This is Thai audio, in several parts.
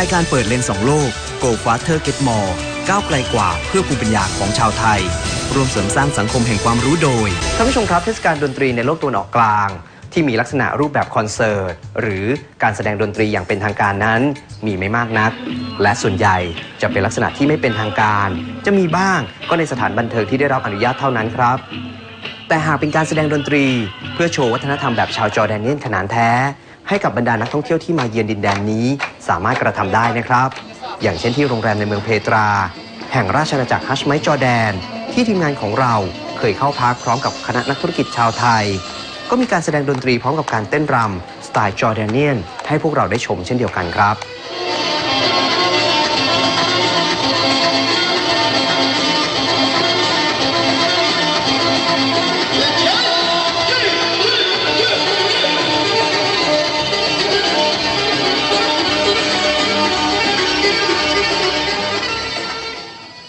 ายการเปิดเลนสองโลก Go Faster Get More ก้าวไกลกว่าเพื่อภูมิปัญญาของชาวไทย รวมเสริมสร้างสังคมแห่งความรู้โดยท่านผู้ชมครับเทศกาลดนตรีในโลกตะวันออกกลาง ที่มีลักษณะรูปแบบคอนเสิร์ต หรือการแสดงดนตรีอย่างเป็นทางการนั้น มีไม่มากนัก และส่วนใหญ่จะเป็นลักษณะที่ไม่เป็นทางการ จะมีบ้างก็ในสถานบันเทิงที่ได้รับอนุญาตเท่านั้นครับ แต่หากเป็นการแสดงดนตรี เพื่อโชว์วัฒนธรรมแบบชาวจอร์แดนเนียนขนานแท้ ให้กับบรรดานักท่องเที่ยวที่มาเยือนดินแดนนี้ สามารถกระทำได้นะครับ อย่างเช่นที่โรงแรมในเมืองเพตรา แห่งราชอาณาจักรฮัชไมต์จอแดน ที่ทีมงานของเราเคยเข้าพักพร้อมกับคณะนักธุรกิจชาวไทย ก็มีการแสดงดนตรีพร้อมกับการเต้นรำสไตล์จอร์แดเนียนให้พวกเราได้ชมเช่นเดียวกันครับ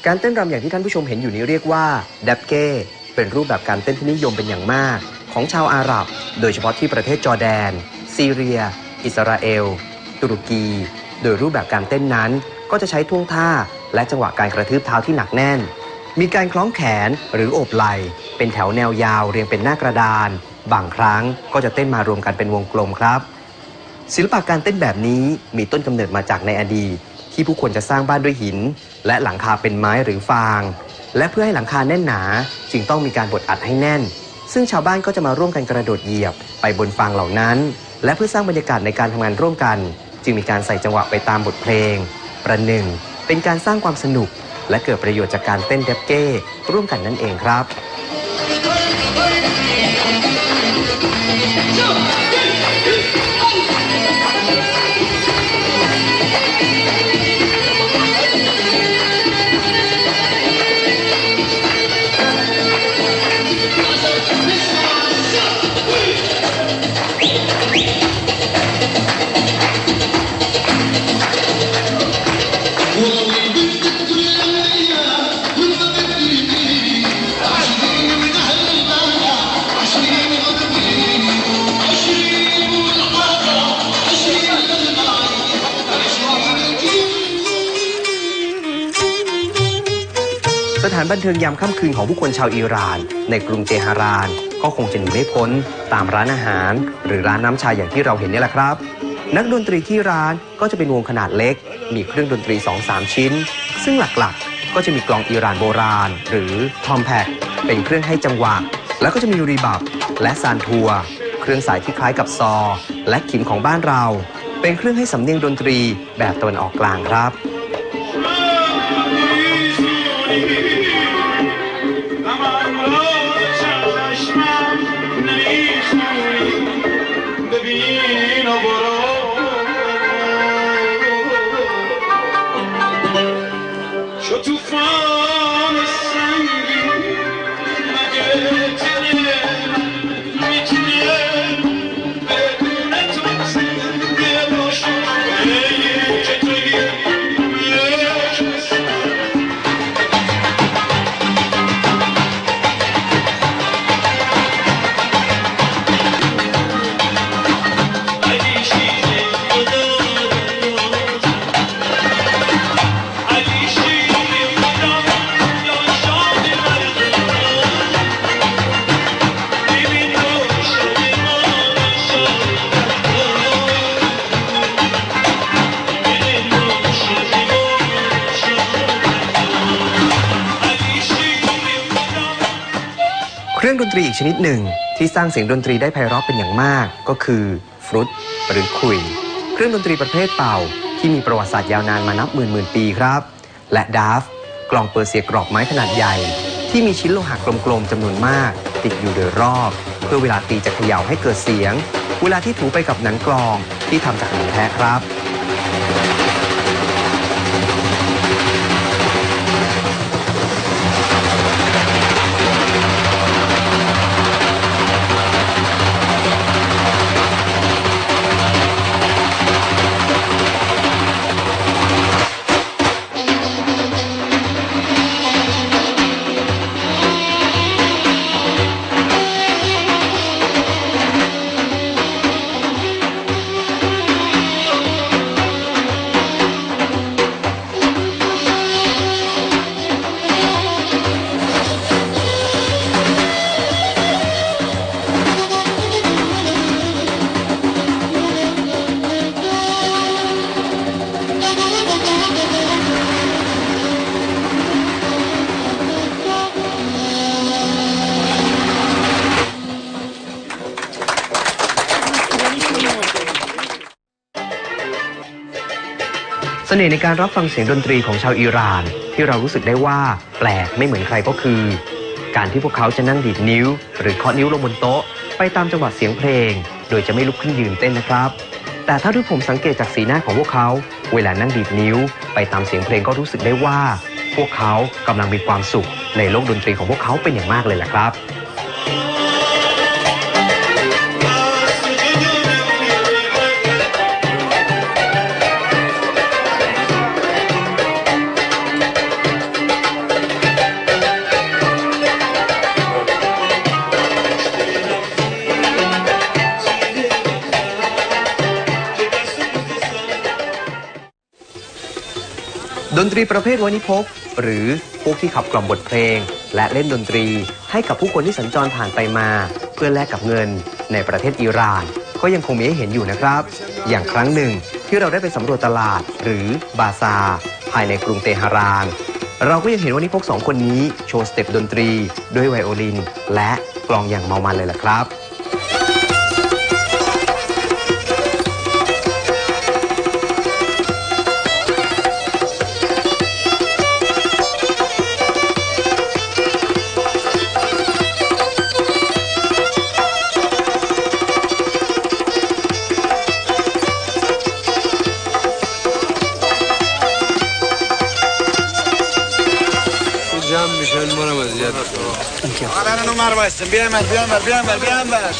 การเต้นรำอย่างที่ท่านผู้ชมเห็นอยู่นี้เรียกว่าดับเก้เป็นรูปแบบการเต้นที่นิยมเป็นอย่างมาก ของชาวอาหรับ โดยเฉพาะที่ประเทศจอร์แดน ซีเรีย อิสราเอล ตุรกี โดยรูปแบบการเต้นนั้นก็จะใช้ท่วงท่า และจังหวะการกระทืบเท้าที่หนักแน่น มีการคล้องแขนหรือโอบไหล่เป็นแถวแนวยาวเรียงเป็นหน้ากระดาน บางครั้งก็จะเต้นมารวมกันเป็นวงกลมครับ ศิลปะการเต้นแบบนี้มีต้นกำเนิดมาจากในอดีต ที่ผู้คนจะสร้างบ้านด้วยหิน และหลังคาเป็นไม้หรือฟาง และเพื่อให้หลังคาแน่นหนา จึงต้องมีการบดอัดให้แน่น ซึ่งชาวบ้านก็จะมาร่วมกันกระโดดเหยียบไปบนฟางเหล่านั้น และเพื่อสร้างบรรยากาศในการทำงานร่วมกัน จึงมีการใส่จังหวะไปตามบทเพลง ประหนึ่งเป็นการสร้างความสนุก และเกิดประโยชน์จากการเต้นเดบเก้ร่วมกันนั่นเองครับ บันเทิงยามค่ำคืนของผู้คนชาวอิหร่าน ในกรุงเตหะราน ก็คงจะหนีไม่พ้นตามร้านอาหาร หรือร้านน้ำชาอย่างที่เราเห็นนี่แหละครับ นักดนตรีที่ร้านก็จะเป็นวงขนาดเล็ก มีเครื่องดนตรี 2-3 ชิ้น ซึ่งหลักๆ ก็จะมีกลองอิหร่านโบราณ หรือทอมแพกเป็นเครื่องให้จังหวะ แล้วก็จะมีรีบับและซานทัวเครื่องสายที่คล้ายกับซอ และขิมของบ้านเรา เป็นเครื่องให้สำเนียงดนตรีแบบตะวันออกกลางครับ เครื่องดนตรีอีกชนิดหนึ่ง ที่สร้างเสียงดนตรีได้ไพเราะเป็นอย่างมาก ก็คือฟรุตหรือคุย เครื่องดนตรีประเภทเป่า ที่มีประวัติศาสตร์ยาวนานมานับหมื่นหมื่นปีครับ และดาฟกลองเปอร์เซียกรอบไม้ขนาดใหญ่ ที่มีชิ้นโลหะกลมๆจำนวนมาก ติดอยู่โดยรอบ เพื่อเวลาตีจะเขย่าให้เกิดเสียง เวลาที่ถูไปกับหนังกลองที่ทำจากหนังแท้ครับ สน่ห์ในการรับฟังเสียงดนตรีของชาวอิหร่าน ที่เรารู้สึกได้ว่าแปลกไม่เหมือนใครก็คือ การที่พวกเขาจะนั่งดีดนิ้ว หรือเคาะนิ้วลงบนโต๊ะ ไปตามจังหวะเสียงเพลง โดยจะไม่ลุกขึ้นยืนเต้นนะครับ แต่ถ้าที่ผมสังเกตจากสีหน้าของพวกเขา เวลานั่งดีดนิ้ว ไปตามเสียงเพลงก็รู้สึกได้ว่า พวกเขากำลังมีความสุขในโลกดนตรีของพวกเขาเป็นอย่างมากเลยแหละครับ นตรีประเภทวานิพกหรือพวกที่ขับกล่อมบทเพลง และเล่นดนตรีให้กับผู้คนที่สัญจรผ่านไปมา เพื่อแลกกับเงินในประเทศอิหร่าน ก็ยังคงมีให้เห็นอยู่นะครับ อย่างครั้งหนึ่งที่เราได้ไปสำรวจตลาดหรือบาซาภายในกรุงเตหะรานเราก็ยังเห็นวานิพกสองคนนี้โชว์สเต็ปดนตรี ด้วยไวโอลิน และกลองอย่างเมามันเลยล่ะครับ Thank you. Arana numar bastım. Bir emel, bir emel, bir emel, bir emel.